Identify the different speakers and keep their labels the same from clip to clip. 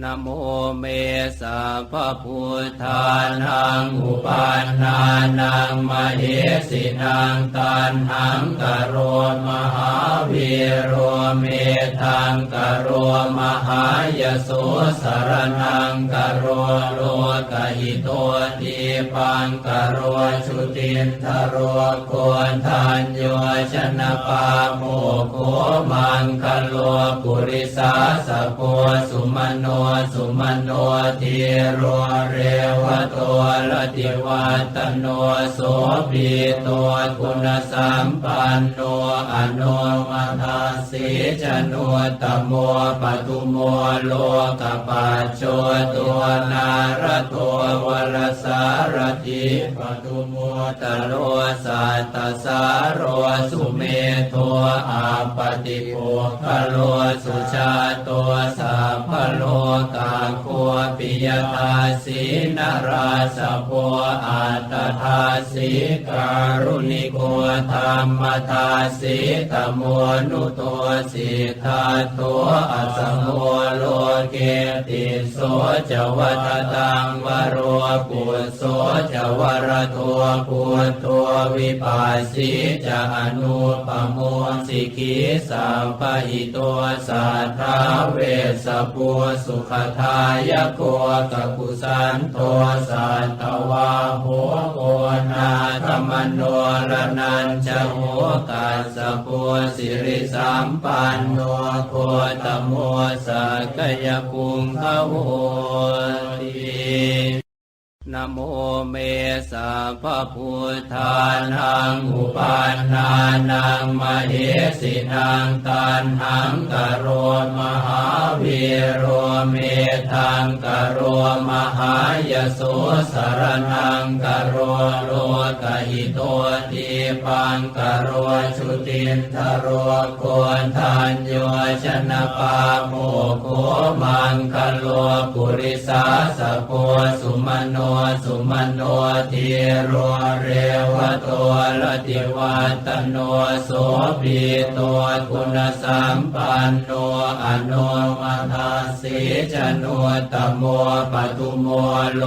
Speaker 1: นโมเมสะพะพุทธานังอุปันานังมเหสินังตันหังกโรมหาวีโรเมทังกโรมหายโสสรนังกโรโลกหิโตติปังกโรชุตินทโรโกนทันโยชนะปาโมโคมังคโล ปุริสาสะโพสุมโนสุมโนทิโรเรวโตลติวัตโนโสภิโตคุณสัมปันโนอนุมาทาสีจโนตโมปตุโมโลกปัจโจตัวนารตัววรสารติปตุโมตโลสัตตสารโรสุเมโทอาปติโภคโลสุชาตัวสัพพโลกาคัวปิยตาสีนราสโพอัตตาสีการุณิ ธรรมทาสีตโมนุตัวสิทธาตัวอัสโมโลเกติโสจวัตตังวโรปุโสจวรตัวปุตัววิปัสสิจะอนุปโมสิกีสัมปะหิตัวสัทธาเวสปุสุขทายโกกกุสันโตสัตวาโหโกนาธรรมโนรนันจะโหกัสะปุสิริสัมปันโนโคตโมสักยปุงขโหติ นโมเมสะพะพุทธานังอุปันานังมเหสินังตันหังกโรมหาวีโรเมทังกโรมหายโสสรนังกโรโลกหิโตติปังกโรชุตินทโรโกนทันโยชนะปาโมโคมังคโลปุริสาสะโพสุมโนสุมโนทิโรเรวโตลติวัตโนโสภิโตคุณสัมปันโนอนุมาทาสีจโนตโมปตุโมโล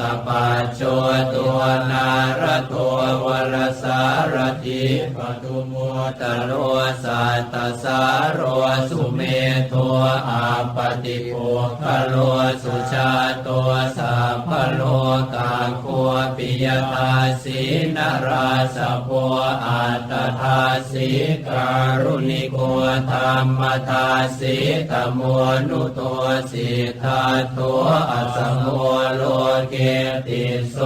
Speaker 1: กปัจโจตัวนารตัววรสารติปตุโมตโลสัตตสารโรสุเมโทอาปติโภคโลสุชาตัวสัพ โลกาโคปิยตาสีนราสโพอัตตาสีการุณิโกธรรมตาสีตโมนุตัวสิทธาตัวอัสโมโล เกติโส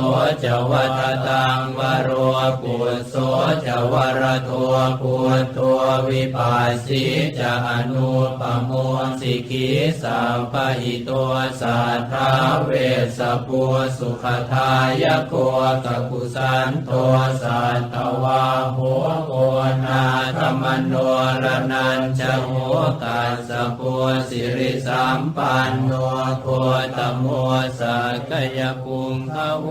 Speaker 1: จวัตตังวโรปุโสจวรตัวปุตัววิปัสสิจะอนุปโมสิกีสัมปะหิตัวสัทธาเวสปุสุขทายโกกกุสันโตสัตวาโหโกนา มโนรนันจะโหกัสสปุสิริสัมปันโนโคตโมสักยปุงขโว